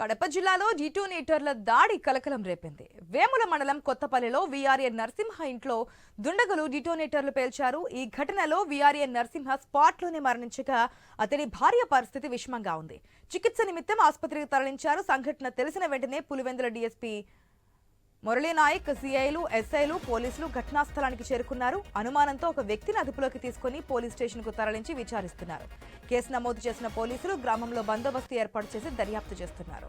కడప జిల్లాలో డిటోనేటర్ల దాడి కలకలం రేపింది. వేముల మండలం కొత్తపల్లిలో వీఆర్ఏ నరసింహ ఇంట్లో దుండగులు డిటోనేటర్లు పేల్చారు. ఈ ఘటనలో వీఆర్ఏ నరసింహ స్పాట్లోనే మరణించగా అతని భార్య పరిస్థితి విషమంగా ఉంది. చికిత్స నిమిత్తం ఆసుపత్రికి తరలించారు. సంఘటన తెలిసిన వెంటనే పులివెందుల డీఎస్పీ మురళీనాయక్ సీఐలు ఎస్ఐలు పోలీసులు ఘటనా స్థలానికి చేరుకున్నారు. అనుమానంతో ఒక వ్యక్తిని అదుపులోకి తీసుకుని పోలీస్ స్టేషన్కు తరలించి విచారిస్తున్నారు. కేసు నమోదు చేసిన పోలీసులు గ్రామంలో బందోబస్తు ఏర్పాటు చేసి దర్యాప్తు చేస్తున్నారు.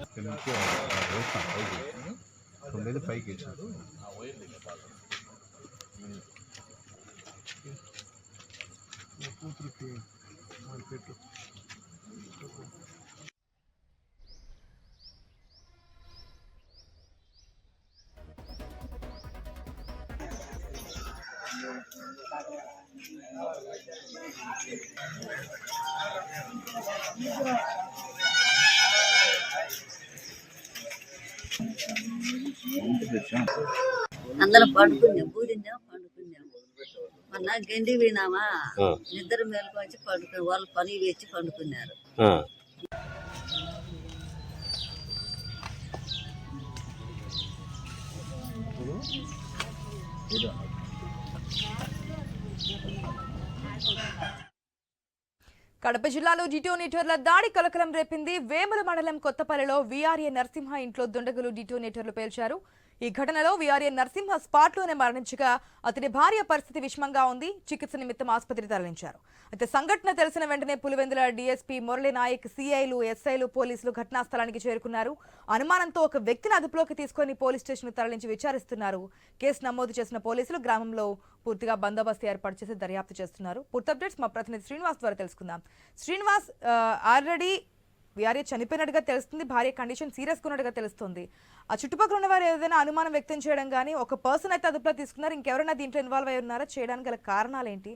ఇక్కడ నుంచి వేస్తాను పైకి తొమ్మిది పైకి వేసాడు కూతురికి పెట్టు అందరం పండుకున్నాం ఊరిందాం పండుకున్నాం మొన్న గండి పోయినామా నిద్ర మేలకు వచ్చి పండుకుని వాళ్ళు పని వేచి పండుకున్నారు. కడప జిల్లాలో డిటోనేటర్ల దాడి కలకలం రేపింది. వేముల మండలం కొత్తపల్లిలో వీఆర్ఏ నరసింహ ఇంట్లో దుండగులు డిటోనేటర్లు పేల్చారు. ఈ ఘటనలో వీఆర్ఏ నరసింహ స్పాట్లోనే మరణించగా అతని భార్య పరిస్థితి విషమంగా ఉంది. చికిత్స నిమిత్తం ఆసుపత్రికి తరలించారు. అయితే సంఘటన తెలిసిన వెంటనే పులివెందుల డీఎస్పీ మురళీ నాయక్ సిఐలు ఎస్ఐలు పోలీసులు ఘటనా స్థలానికి చేరుకున్నారు. అనుమానంతో ఒక వ్యక్తిని అదుపులోకి తీసుకొని పోలీస్ స్టేషన్ తరలించి విచారిస్తున్నారు. కేసు నమోదు చేసిన పోలీసులు గ్రామంలో పూర్తిగా బందోబస్తు ఏర్పాటు చేసి దర్యాప్తు చేస్తున్నారు. పూర్తి అప్డేట్స్ మా ప్రతినిధి శ్రీనివాస్ ద్వారా తెలుసుకుందాం. శ్రీనివాస్ ఆల్రెడీ వీఆర్ఏ చనిపోయినట్టుగా తెలుస్తుంది భార్య కండిషన్ సీరియస్గా ఉన్నట్టుగా తెలుస్తుంది. ఆ చుట్టుపక్కల ఉన్న వారు ఏదైనా అనుమానం వ్యక్తం చేయడం కానీ ఒక పర్సన్ అయితే అదుపులో తీసుకున్నారు ఇంకెవరైనా దీంట్లో ఇన్వాల్వ్ అయి ఉన్నారా? చేయడానికి గల కారణాలు ఏంటి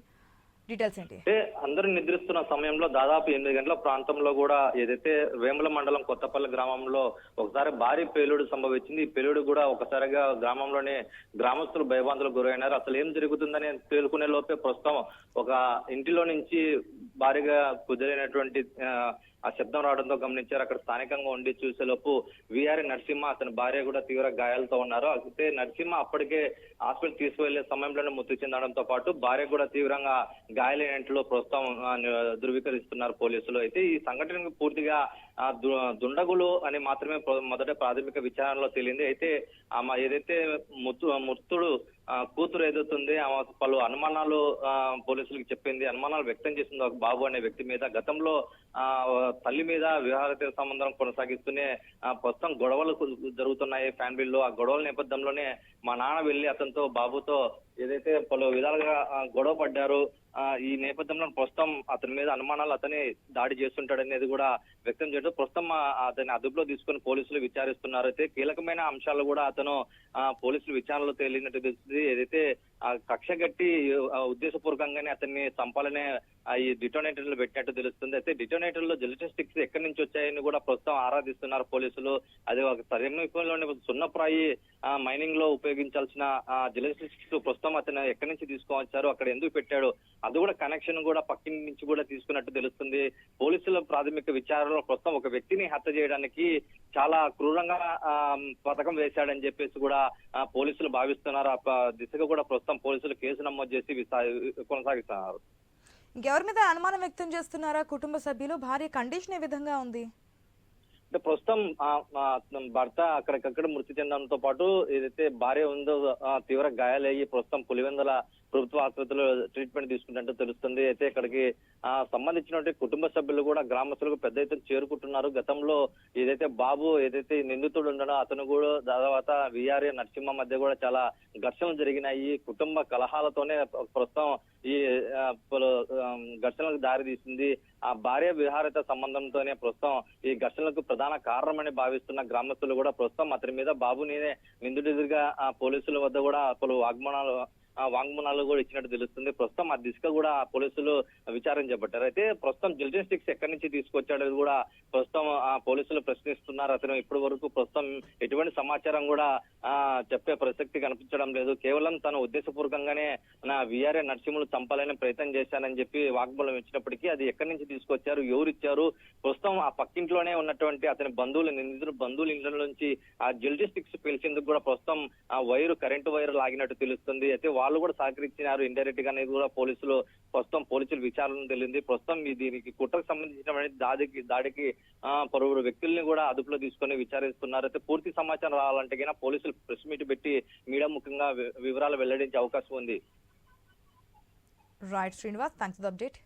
డీటెయిల్స్ ఏంటి? అంటే అందరూ నిద్రిస్తున్న సమయంలో దాదాపు ఎనిమిది గంటల ప్రాంతంలో కూడా ఏదైతే వేముల మండలం కొత్తపల్లి గ్రామంలో ఒకసారి భారీ పేలుడు సంభవించింది. ఈ పేలుడు కూడా ఒకసారిగా గ్రామంలోనే గ్రామస్తులు భయభాంతులకు గురైనారు. అసలు ఏం జరుగుతుందని తేలుకునే లోపే ప్రస్తుతం ఒక ఇంటిలో నుంచి భారీగా కుదిరైనటువంటి ఆ, శబ్దం రావడంతో గమనించారు. అక్కడ స్థానికంగా ఉండి చూసేలోపు విఆర్ నరసింహ అతని భార్య కూడా తీవ్ర గాయాలతో ఉన్నారు. అయితే నరసింహ అప్పటికే హాస్పిటల్ తీసుకువెళ్ళే సమయంలోనే మృతి చెందడంతో పాటు భార్య కూడా తీవ్రంగా గాయాలైనట్లు ప్రస్తుతం ధృవీకరిస్తున్నారు పోలీసులు. అయితే ఈ సంఘటనకు పూర్తిగా దుండగులు అని మాత్రమే మొదట ప్రాథమిక విచారణలో తేలింది. అయితే ఆమె ఏదైతే ముత్తు మృతుడు కూతురు ఏదైతుంది ఆమె పలు అనుమానాలు ఆ, పోలీసులకు చెప్పింది అనుమానాలు వ్యక్తం చేసింది ఒక బాబు అనే వ్యక్తి మీద గతంలో ఆ తల్లి మీద వివాహేతర సంబంధం కొనసాగిస్తూనే ప్రస్తుతం గొడవలు కు- జరుగుతున్నాయి ఫ్యామిలీలో ఆ గొడవల నేపథ్యంలోనే మా నాన్న వెళ్ళి అతనితో బాబుతో ఏదైతే పలు విధాలుగా గొడవ పడ్డారు ఈ నేపథ్యంలో ప్రస్తుతం అతని మీద అనుమానాలు అతని దాడి చేస్తుంటాడనేది కూడా వ్యక్తం చేయడం. ప్రస్తుతం అతని అదుపులో తీసుకుని పోలీసులు విచారిస్తున్నారు. అయితే కీలకమైన అంశాలు కూడా అతను ఆ, పోలీసులు విచారణలో తేలినట్టు తెలుస్తుంది. ఏదైతే కక్ష గట్టి ఉద్దేశపూర్వకంగానే అతన్ని చంపాలనే ఈ డిటోనేటర్లు పెట్టినట్టు తెలుస్తుంది. అయితే డిటోనేటర్లో జిలిటిన్ స్టిక్స్ ఎక్కడి నుంచి వచ్చాయని కూడా ప్రస్తుతం ఆరాధిస్తున్నారు పోలీసులు. అది ఒక సమీపంలోని సున్నప్రాయి మైనింగ్లో ఉపయోగించాల్సిన జిలిటిన్ స్టిక్స్ ప్రస్తుతం అతను ఎక్కడి నుంచి తీసుకువచ్చారు అక్కడ ఎందుకు పెట్టాడు అది కూడా కనెక్షన్ కూడా పక్కింటి నుంచి కూడా తీసుకున్నట్టు తెలుస్తుంది. పోలీసుల ప్రాథమిక విచారణలో ప్రస్తుతం ఒక వ్యక్తిని హత్య చేయడానికి చాలా క్రూరంగా ఆ, పథకం వేశాడని చెప్పేసి కూడా పోలీసులు భావిస్తున్నారు. ఆ దిశగా కూడా ప్రస్తుతం పోలీసులు కేసు నమోదు చేసి కొనసాగిస్తున్నారు. ఇంకెవరి మీద అనుమానం వ్యక్తం చేస్తున్నారా కుటుంబ సభ్యులు? భార్య కండిషన్ ఏ విధంగా ఉంది? అంటే ప్రస్తుతం భర్త అక్కడికక్కడ మృతి చెందడంతో పాటు ఏదైతే భార్య ఉందో తీవ్ర గాయాలయ్యి ప్రస్తుతం పులివెందుల ప్రభుత్వ ఆసుపత్రిలో ట్రీట్మెంట్ తీసుకుంటే తెలుస్తుంది. అయితే ఇక్కడికి ఆ సంబంధించినటువంటి కుటుంబ సభ్యులు కూడా గ్రామస్తులకు పెద్ద ఎత్తున చేరుకుంటున్నారు. గతంలో ఏదైతే బాబు ఏదైతే నిందితుడు ఉండడో అతను కూడా తర్వాత విఆర్ఏ నరసింహ మధ్య కూడా చాలా ఘర్షణలు జరిగినాయి. కుటుంబ కలహాలతోనే ప్రస్తుతం ఈ పలు ఘర్షణలకు దారి తీసింది ఆ భార్య విహారిత సంబంధంతోనే ప్రస్తుతం ఈ ఘర్షణలకు ప్రధాన కారణమని భావిస్తున్న గ్రామస్తులు కూడా ప్రస్తుతం అతని మీద బాబు నేనే నిందితుడిగా ఆ పోలీసుల వద్ద కూడా పలు వాగ్మానాలు వాంగ్మూలాలు కూడా ఇచ్చినట్టు తెలుస్తుంది. ప్రస్తుతం ఆ దిశగా కూడా పోలీసులు విచారణ చేపట్టారు. అయితే ప్రస్తుతం జిల్టన్ స్టిక్స్ ఎక్కడి నుంచి తీసుకొచ్చాడో కూడా ప్రస్తుతం ఆ పోలీసులు ప్రశ్నిస్తున్నారు. అతను ఇప్పటి వరకు ప్రస్తుతం ఎటువంటి సమాచారం కూడా చెప్పే ప్రసక్తి కనిపించడం లేదు. కేవలం తను ఉద్దేశపూర్వకంగానే నా విఆర్ఏ నరసింహులు చంపాలని ప్రయత్నం చేశానని చెప్పి వాగ్మూలం ఇచ్చినప్పటికీ అది ఎక్కడి నుంచి తీసుకొచ్చారు ఎవరు ఇచ్చారు? ప్రస్తుతం ఆ పక్కింట్లోనే ఉన్నటువంటి అతని బంధువులు నిందితుడు బంధువుల ఇళ్ళ నుంచి ఆ జిల్టీ స్టిక్స్ పిలిచేందుకు కూడా ప్రస్తుతం ఆ వైరు కరెంటు వైరు లాగినట్టు తెలుస్తుంది. అయితే వాళ్ళు కూడా సహకరించినారు. ఇండైరెక్ట్గా అనేది కూడా పోలీసులు ప్రస్తుతం పోలీసులు విచారణ తెలింది. ప్రస్తుతం దీనికి కుట్రకు సంబంధించిన దాడికి దాడికి పలువురు వ్యక్తుల్ని కూడా అదుపులో తీసుకొని విచారిస్తున్నారు. అయితే పూర్తి సమాచారం రావాలంటే కన్నా పోలీసులు ప్రెస్ మీట్ పెట్టి మీడియా ముఖ్యంగా వివరాలు వెల్లడించే అవకాశం ఉంది. Right Srinivas thanks update